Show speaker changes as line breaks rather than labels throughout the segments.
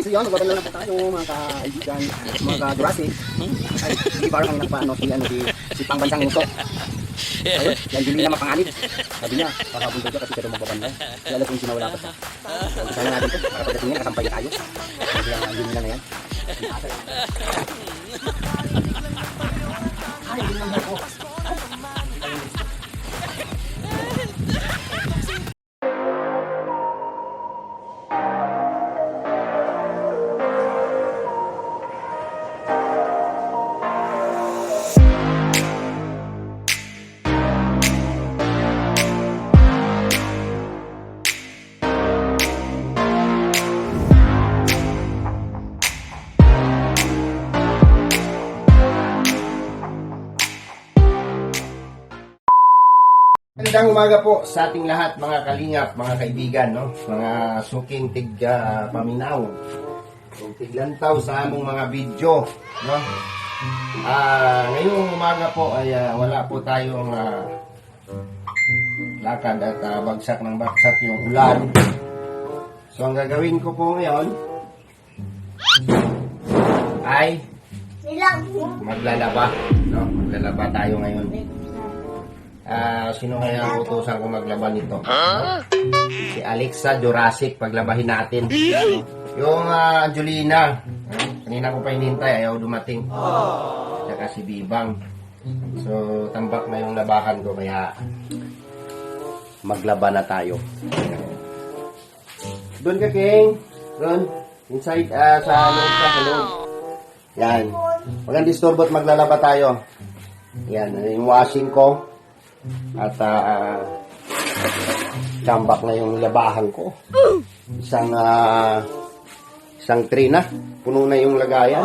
So yun, magbabala lang po tayo mga kaibigan, mga ka-Jurassic. Ay, parang ang nagpaano si, ano, si, si pangbansang nguso. Ayun, yan hindi na mapanganib. Sabi niya, kakabunda ka kasi ka daw magbabanda. Alam kung sinawala ka siya. So, isa na natin to, para pagdating niya, nakasampay na tayo. Kaya ang hindi na na yan. Ay, hindi naman ako. Umaga po sa ating lahat mga kalingap, mga kaibigan, no? mga suking tig ah, paminaw, yung tiglantaw sa among mga video. No? Ah, ngayong umaga po ay ah, wala po tayong ah, lakad at ah, bagsak ng bagsak yung ulan. So ang gagawin ko po ngayon ay maglalaba. No? Maglalaba tayo ngayon. Ah, sino kaya ang utusan ko maglaba nito? Si Alexa Jurassic, paglabahin natin. Yung ah, Angelina, kanina ko pa hinintay, ayaw dumating. Tsaka si Bibang. So, tambak na yung labahan ko, kaya maglaba na tayo. Doon ka, King. Doon. Inside, ah, sa loob ka, sa loob. Yan. Huwag kang disturbo at maglalaba tayo. Yan, yung washing ko. At uh, tambak na yung labahan ko. Isang ah, isang tray na. Puno na yung lagayan.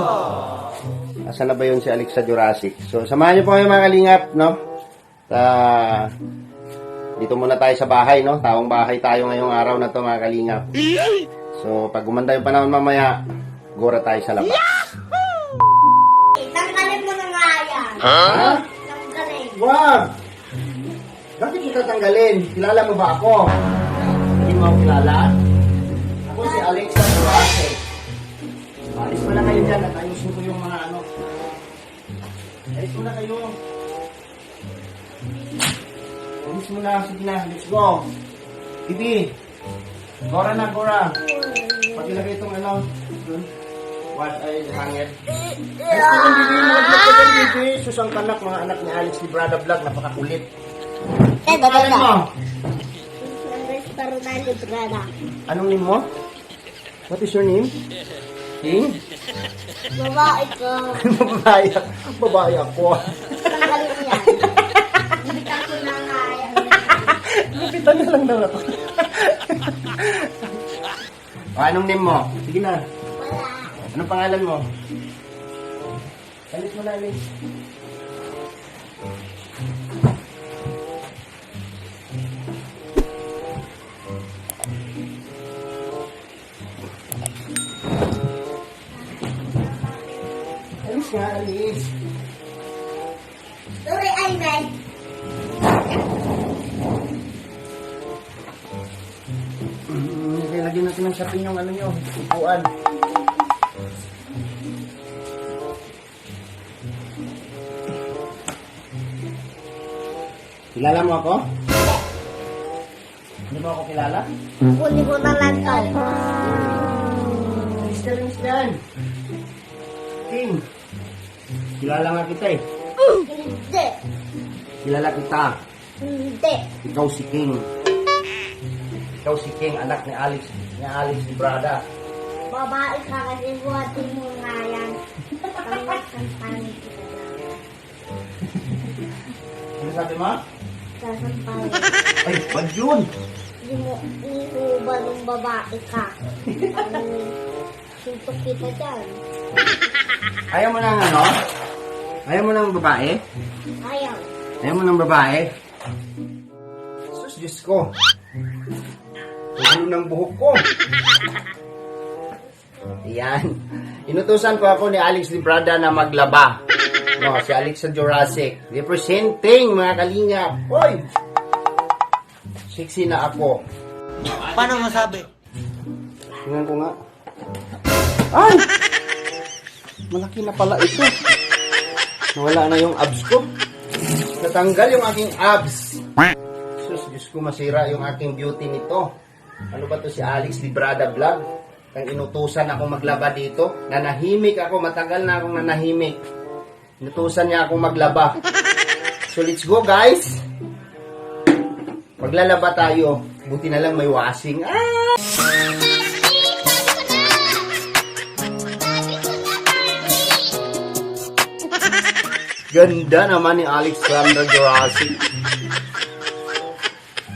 Asan na ba yun si Alexa Jurassic? So, samahan niyo po kayo mga kalingap, no? Ah, dito muna tayo sa bahay, no? Taong bahay tayo ngayong araw na to mga kalingap. So, pag gumanda yung panahon mamaya, gora tayo sa labas.
Tanggalin mo na nga yan.
Ha?
Tanggalin.
Wag! Kita tanggalin? Kilala mo ba ako? Hindi mo ako kilala? Ako si Alexa Duarte. Alis mo na kayo dyan at ayusin ko yung mga ano. Alis mo na kayo. Alis mo na. Sige na. Let's go. Bibi. Gora na, Gora. Pagilagay itong ano. Dun. What ay hangin. Ay, ko yung bibi. Malaglag ko yung bibi. Susang kanak, mga anak ni Alex ni Brada Vlog. Napakakulit.
Eh,
Pangalan mo?
Andres Paronali Brada.
Anong name mo? What is your name? King?
Babae ka.
babae. Babae ako.
Tanggalin mo yan. Bibitan ko na.
Kapitan na lang daw ako. o, anong name mo? Sige na.
Wala.
Anong pangalan mo? Alis mo na, Nga, Alis.
Sorry, Ivan.
Mm, Lagyan natin ng sapin yung ano nyo, upuan. Kilala mo ako? Hindi mo ako kilala?
Kunin ko na lang to.
Mr. Winston! King! Kilala nga kita eh.
Hindi.
Kilala kita.
Hindi.
Ikaw si King. Ikaw si King, anak ni Alex. Ni Alex ni Brada.
Babae ka kasi buhatin mo nga yan. Pangit ka lang.
Ano sabi mo?
Sasampalin.
Ay, bad yun!
Hindi mo iuba ng babae ka. Suntok kita dyan.
Ayaw mo ng ano? Ayaw mo ng babae?
Ayaw.
Ayaw mo ng babae? Sus, Diyos ko. Tulo ng buhok ko. Yan. Inutusan ko ako ni Alex Librada na maglaba. No, si Alex sa Jurassic. Representing mga kalingap. Hoy! Sexy na ako.
Paano masabi?
Tingnan ko nga. Ay! Malaki na pala ito. Nawala na yung abs ko. Natanggal yung aking abs. Sus, Diyos ko, masira yung aking beauty nito. Ano ba to si Alex Librada Vlog? Kang inutusan ako maglaba dito. Nanahimik ako, matagal na akong nanahimik. Inutusan niya akong maglaba. So let's go guys! Maglalaba tayo. Buti na lang may washing. Ah! Ganda naman ni Alexandra Jurassic.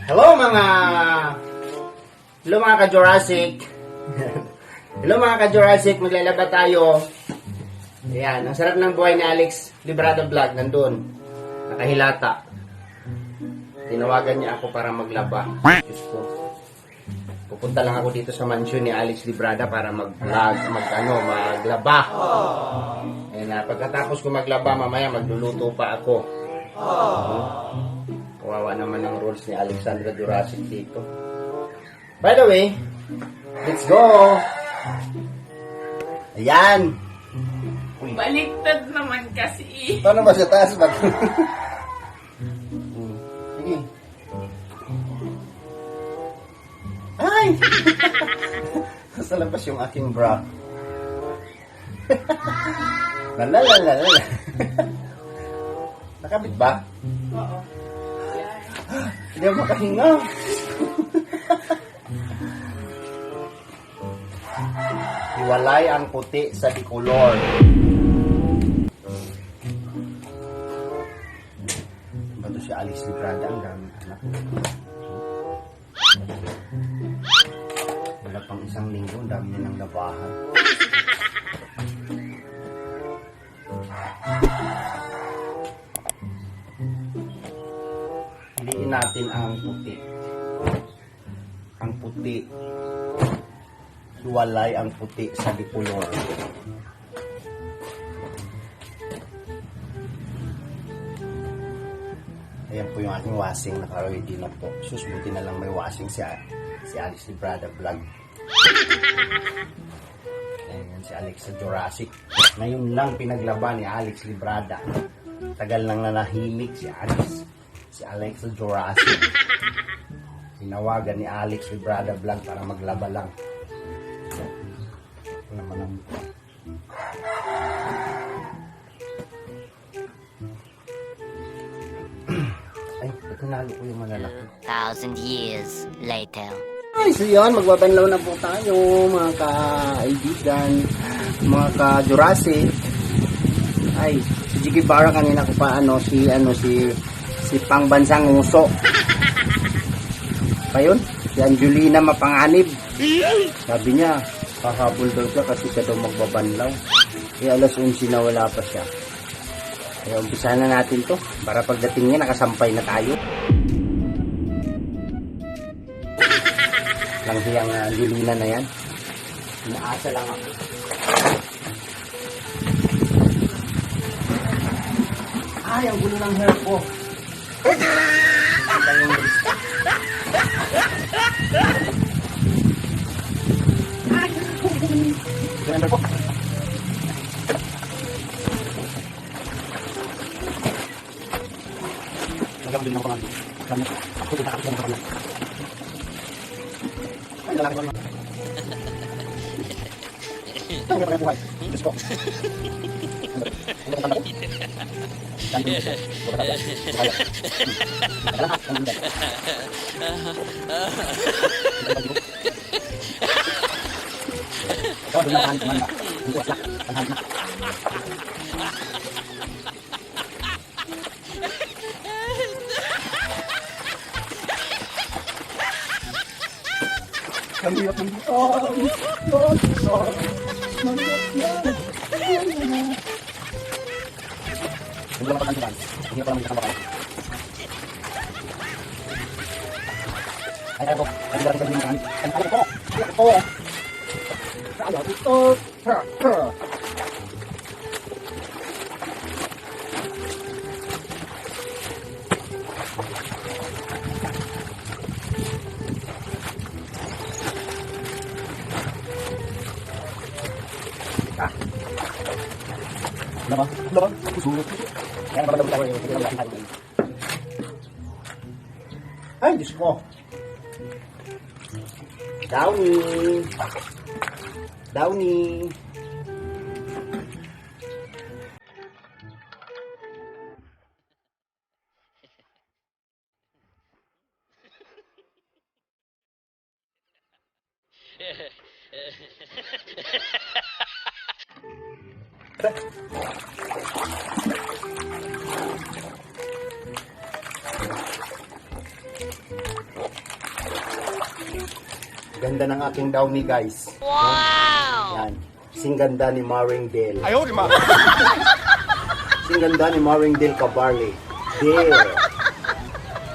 Hello mga... Hello mga ka-Jurassic. Hello mga ka-Jurassic, maglalaba tayo. Ayan, ang sarap ng buhay ni Alex Librado Vlog, nandun. Nakahilata. Tinawagan niya ako para maglaba. Diyos ko. Pupunta lang ako dito sa mansion ni Alex Librada para mag-vlog, mag, ano, maglaba. Eh na, pagkatapos ko maglaba, mamaya magluluto pa ako. Kawawa naman ang rules ni Alexandra Jurassic dito. By the way, let's go! Ayan! Uy,
Baliktad naman kasi.
paano ba sa taas? Nasa labas yung aking bra. Lalalala. Nakabit ba?
Oo.
Hindi ako makahinga. Hiwalay ang puti sa dikulor. Bato si Alice Librada ang daming anak. Labahan. Piliin natin ang puti. Ang puti. Hiwalay ang puti sa dipulor. Ayan po yung ating washing. Naka-ready na po. Susbuti na lang may washing si, si Alex Librada Vlog. Si Alex sa Jurassic. Ngayon lang pinaglaban ni Alex Librada. Tagal nang nanahimik si Alex. Si Alex sa Jurassic. Tinawagan ni Alex Librada Vlog para maglaba lang. Ito naman ang Ay, ito nalo ko yung malalaki.
thousand years later.
Ay, so yun, magbabanlaw na po tayo, mga kaibigan, mga ka-Jurassic. Ay, si Jiggy Barra kanina ko pa, ano, si, ano, si, si pangbansang uso. Pa yun? Si Angelina Mapanganib. Sabi niya, kakabol daw siya kasi siya daw magbabanlaw. Eh, alas 11 na wala pa siya. Kaya umpisahan na natin to, para pagdating niya, nakasampay na tayo. Lang siyang uh, Angelina na yan. Inaasa lang ako. Ay, ang gulo ng hair ko. Ganun po. Nagabili ng pangalan. Kami. Ako din nakakita ng pangalan. Ay, lalaki ko naman. Ay, wala pa buhay. Diyos ko. Ano ba tanda ko? Dami ko ko aslak. Tanhan na. Kami at ng Hindi lang pakantilan. Hindi pa naman kakabakal. Ay, ay po. Ay, dati sabihin kami. Ay, ay po. Ay, po. Ayaw ito. Ha, ha. Ay, Diyos ko. Downy. Downy. Ganda ng aking Downy, guys. Wow! Yan. Singganda ni Maringdale. Ayaw, di ma. Singganda ni Maringdale Cabarle. There.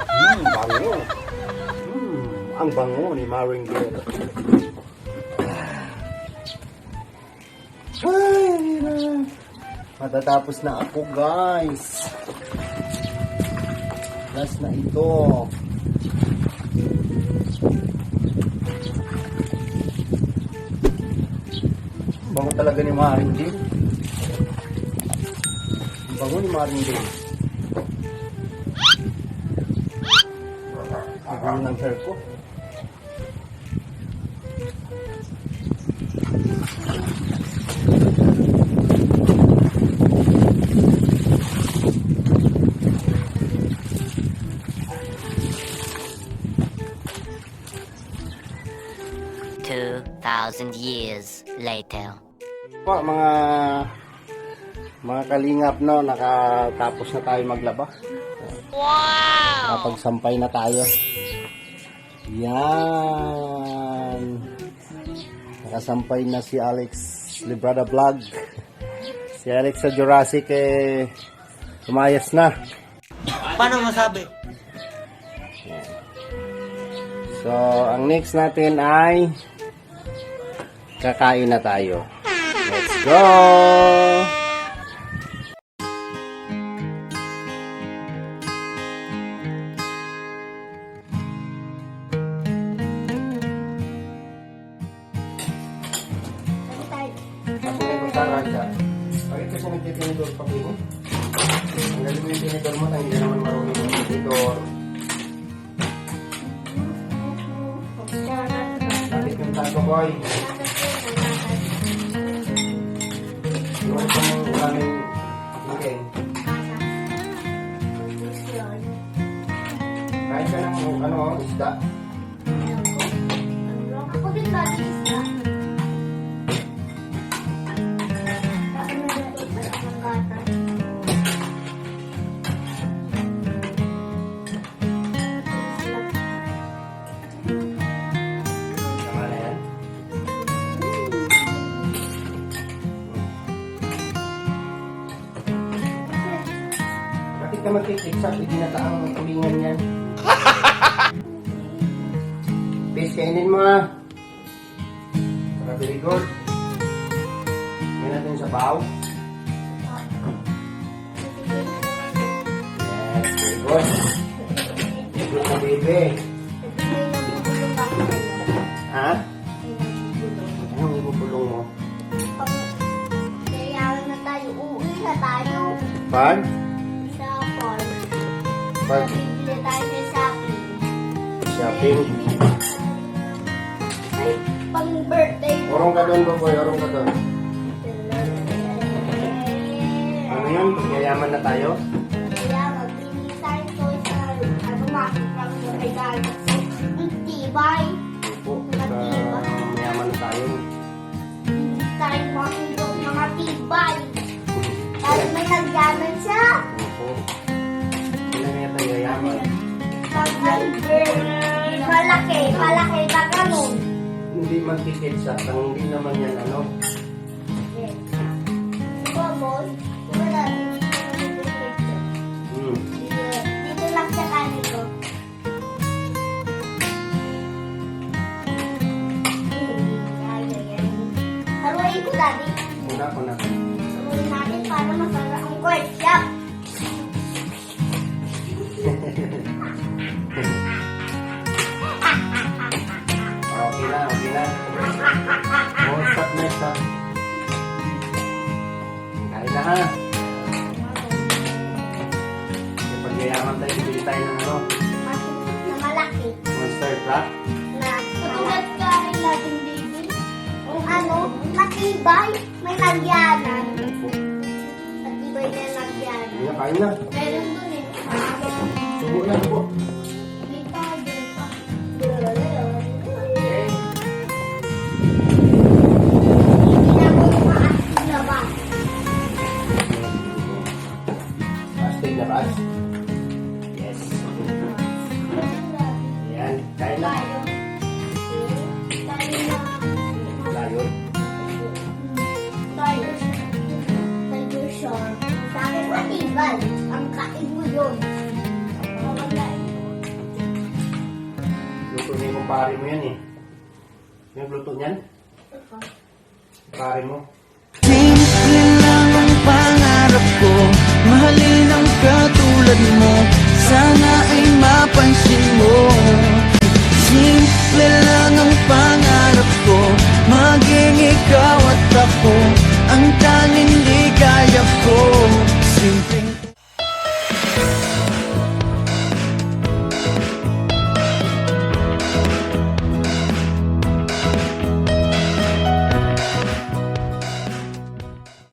Hmm, bango. Hmm, ang bango ni Maringdale. Ay, na. Matatapos na ako, guys. Last na ito. Talaga ni Maring. Bango ni Maring. Ang ng hair ko.
Two thousand years later.
Po, mga mga kalingap no, nakatapos na tayo maglaba. Wow! Nakapagsampay na tayo. Yan. Nakasampay na si Alex Librada Vlog. Si Alex sa Jurassic eh umayas na.
Paano masabi?
So, ang next natin ay kakain na tayo. Go!
Tayo.
Bakit kasi nagtitinidor pa po? Ang galing mo yung tinidor mo, hindi naman marunong yung tinidor. Bakit yung taso boy? Yung isda.
Ako din ba isda? Bakit mo na ito ang gata?
Tama na yan. Bakit ka magkikiksak? Hindi na taang tulingan yan. Kainin mo ah. Para very good. Kainin natin sa baw. Yes, very good. Good na baby. Ha? Anong ibubulong mo?
Kaya na tayo, uuwi na tayo
Pag?
sa farm.
Pag
Bibili tayo sa shopping.
shopping.
Ay, pang birthday ko.
Orong ka doon, boy. Orong ka doon. Ano yun? Yayaman na tayo?
Kaya magbili tayo to sa ano makikita ko kay Galaxy. Ang tibay.
Opo. Sa mayaman na tayo.
Hindi tayo makikita ng mga tibay. May nagyaman siya.
Opo. Sila nga tayo yayaman.
Malaki, malaki na ganun.
Hindi magkikitsa. Ang hindi naman yan, ano? Hmm.
Dito, lang sa kanito. Haluin ko, Daddy.
Una ko na.
Haluin natin para masarap ang ketchup.
okay na, okay na. Oh, stop na, stop. Kain na ha. Kasi pag yayaman tayo, bibili tayo ng ano?
Na malaki.
Monster truck?
Na. Tulad ka rin natin, baby. Yung ano, matibay, may lagyanan. Matibay na lagyanan.
Kaya kain na.
Meron dun eh.
Subo na, subo.